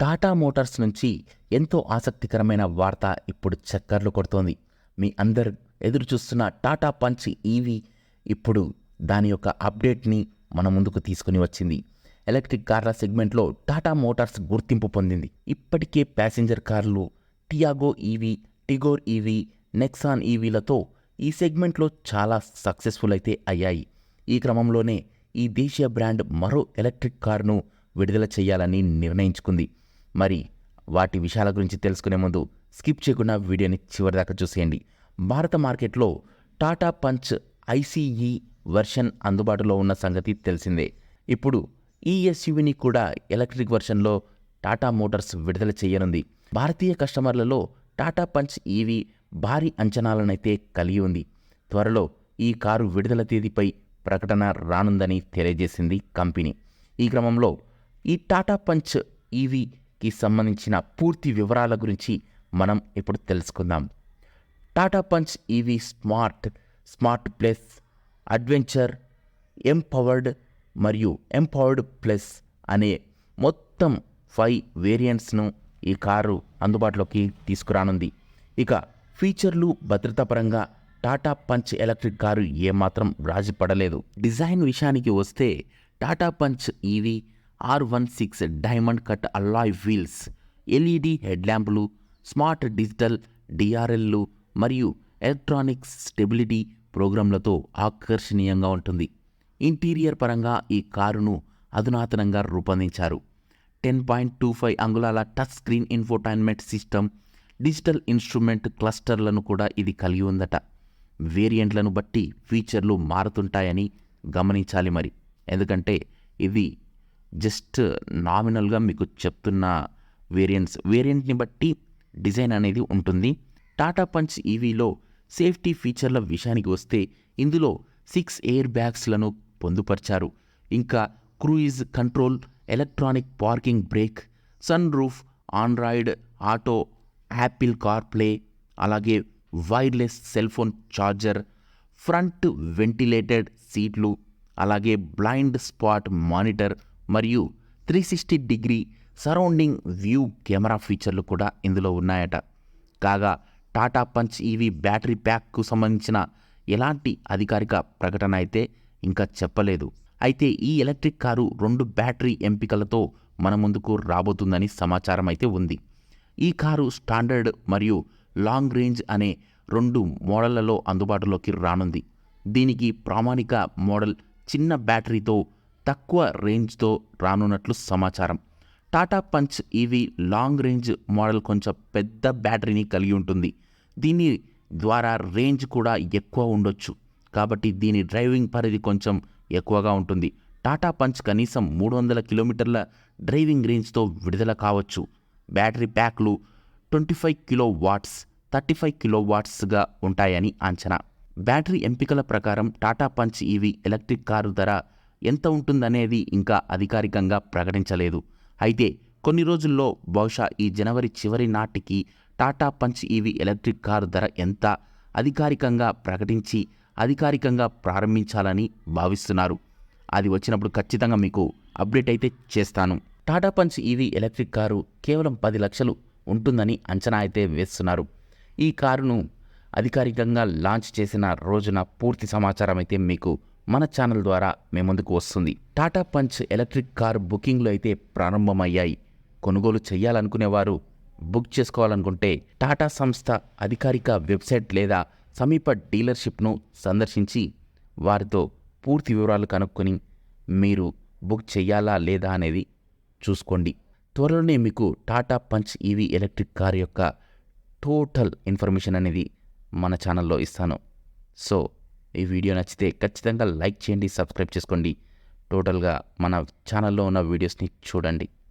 Tata Motors నుంచి ఎంతో ఆసక్తికరమైన వార్త ఇప్పుడు చక్కర్లు కొడుతోంది. మీ అందరు ఎదురు చూస్తున్న టాటా పంచ్ ఈవీ ఇప్పుడు దాని యొక్క అప్డేట్ని మన ముందుకు తీసుకుని వచ్చింది. ఎలక్ట్రిక్ కార్ల సెగ్మెంట్లో టాటా మోటార్స్ గుర్తింపు పొందింది. ఇప్పటికే ప్యాసింజర్ కార్లు Tiago EV Tigor EV Nexon ఈవీలతో ఈ సెగ్మెంట్లో చాలా సక్సెస్ఫుల్ అయితే అయ్యాయి. ఈ క్రమంలోనే ఈ దేశీయ బ్రాండ్ మరో ఎలక్ట్రిక్ కారును విడుదల చేయాలని నిర్ణయించుకుంది. మరి వాటి విషయాల గురించి తెలుసుకునే ముందు స్కిప్ చేయకుండా వీడియోని చివరిదాకా చూసేయండి. భారత మార్కెట్లో టాటా పంచ్ ఐసీఈ వెర్షన్ అందుబాటులో ఉన్న సంగతి తెలిసిందే. ఇప్పుడు ఈ ఎస్యూవీని కూడా ఎలక్ట్రిక్ వెర్షన్లో టాటా మోటార్స్ విడుదల చేయనుంది. భారతీయ కస్టమర్లలో టాటా పంచ్ ఈవీ భారీ అంచనాలనైతే కలిగి ఉంది. త్వరలో ఈ కారు విడుదల తేదీపై ప్రకటన రానుందని తెలియజేసింది కంపెనీ. ఈ క్రమంలో ఈ టాటా పంచ్ ఈవీ కి సంబంధించిన పూర్తి వివరాల గురించి మనం ఇప్పుడు తెలుసుకుందాం. Tata Punch EV smart smart plus adventure empowered మరియు ఎంపవర్డ్ ప్లస్ అనే మొత్తం ఫైవ్ వేరియంట్స్ను ఈ కారు అందుబాటులోకి తీసుకురానుంది. ఇక ఫీచర్లు భద్రతా పరంగా టాటా పంచ్ ఎలక్ట్రిక్ కారు ఏమాత్రం రాజీ పడలేదు డిజైన్ విషయానికి వస్తే Tata Punch EV R one six diamond cut alloy wheels LED head ల్యాంపులు smart digital డిఆర్ఎల్లు మరియు ఎలక్ట్రానిక్ స్టెబిలిటీ ప్రోగ్రాంలతో ఆకర్షణీయంగా ఉంటుంది. ఇంటీరియర్ పరంగా ఈ కారును అధునాతనంగా రూపొందించారు. టెన్ పాయింట్ టూ ఫైవ్ అంగుళాల touch screen infotainment system digital instrument క్లస్టర్లను కూడా ఇది కలిగి ఉందట. వేరియంట్లను బట్టి ఫీచర్లు మారుతుంటాయని గమనించాలి మరి. ఎందుకంటే ఇది జస్ట్ నామినల్గా మీకు చెప్తున్న వేరియంట్స్. వేరియంట్ని బట్టి డిజైన్ అనేది ఉంటుంది. టాటా పంచ్ ఈవీలో సేఫ్టీ ఫీచర్ల విషయానికి వస్తే ఇందులో సిక్స్ ఎయిర్ బ్యాగ్స్లను పొందుపరిచారు. ఇంకా cruise control electronic parking brake sun roof Android Auto Apple CarPlay అలాగే wireless cell phone charger front ventilated సీట్లు అలాగే బ్లైండ్ స్పాట్ మానిటర్ మరియు three sixty degree surrounding view camera ఫీచర్లు కూడా ఇందులో ఉన్నాయట. కాగా టాటా పంచ్ ఈవీ బ్యాటరీ ప్యాక్కు సంబంధించిన ఎలాంటి అధికారిక ప్రకటన అయితే ఇంకా చెప్పలేదు. అయితే ఈ ఎలక్ట్రిక్ కారు రెండు బ్యాటరీ ఎంపికలతో మన ముందుకు రాబోతుందని సమాచారం అయితే ఉంది. ఈ కారు స్టాండర్డ్ మరియు లాంగ్ రేంజ్ అనే రెండు మోడళ్ళలో అందుబాటులోకి రానుంది. దీనికి ప్రామాణిక మోడల్ చిన్న బ్యాటరీతో తక్కువ రేంజ్తో రానున్నట్లు సమాచారం. Tata Punch EV long range model కొంచెం పెద్ద బ్యాటరీని కలిగి ఉంటుంది. దీని ద్వారా రేంజ్ కూడా ఎక్కువ ఉండొచ్చు. కాబట్టి దీని డ్రైవింగ్ పరిధి కొంచెం ఎక్కువగా ఉంటుంది. టాటా పంచ్ కనీసం మూడు వందల కిలోమీటర్ల డ్రైవింగ్ రేంజ్తో విడుదల కావచ్చు. Battery ప్యాక్లు twenty five kilo watts thirty five kilo వాట్స్గా ఉంటాయని అంచనా. బ్యాటరీ ఎంపికల ప్రకారం Tata Punch EV electric car ధర ఎంత ఉంటుందనేది ఇంకా అధికారికంగా ప్రకటించలేదు. అయితే కొన్ని రోజుల్లో బహుశా ఈ జనవరి చివరి నాటికి Tata Punch EV electric car ధర ఎంత అధికారికంగా ప్రకటించి అధికారికంగా ప్రారంభించాలని భావిస్తున్నారు. అది వచ్చినప్పుడు ఖచ్చితంగా మీకు అప్డేట్ అయితే చేస్తాను. Tata Punch EV electric car కేవలం పది లక్షలు ఉంటుందని అంచనా అయితే వేస్తున్నారు. ఈ కారును అధికారికంగా లాంచ్ చేసిన రోజున పూర్తి సమాచారం అయితే మీకు మన ఛానల్ ద్వారా మీ ముందుకు వస్తుంది. టాటా పంచ్ ఎలక్ట్రిక్ కార్ బుకింగ్లు అయితే ప్రారంభమయ్యాయి. కొనుగోలు చేయాలనుకునేవారు బుక్ చేసుకోవాలనుకుంటే టాటా సంస్థ అధికారిక వెబ్సైట్ లేదా సమీప డీలర్షిప్ను సందర్శించి వారితో పూర్తి వివరాలు కనుక్కొని మీరు బుక్ చేయాలా లేదా అనేది చూసుకోండి. త్వరలోనే మీకు Tata Punch EV electric car యొక్క టోటల్ ఇన్ఫర్మేషన్ అనేది మన ఛానల్లో ఇస్తాను. సో ఈ వీడియో నచ్చితే ఖచ్చితంగా లైక్ చేయండి సబ్స్క్రైబ్ చేసుకోండి. టోటల్గా మన ఛానల్లో ఉన్న వీడియోస్ని చూడండి.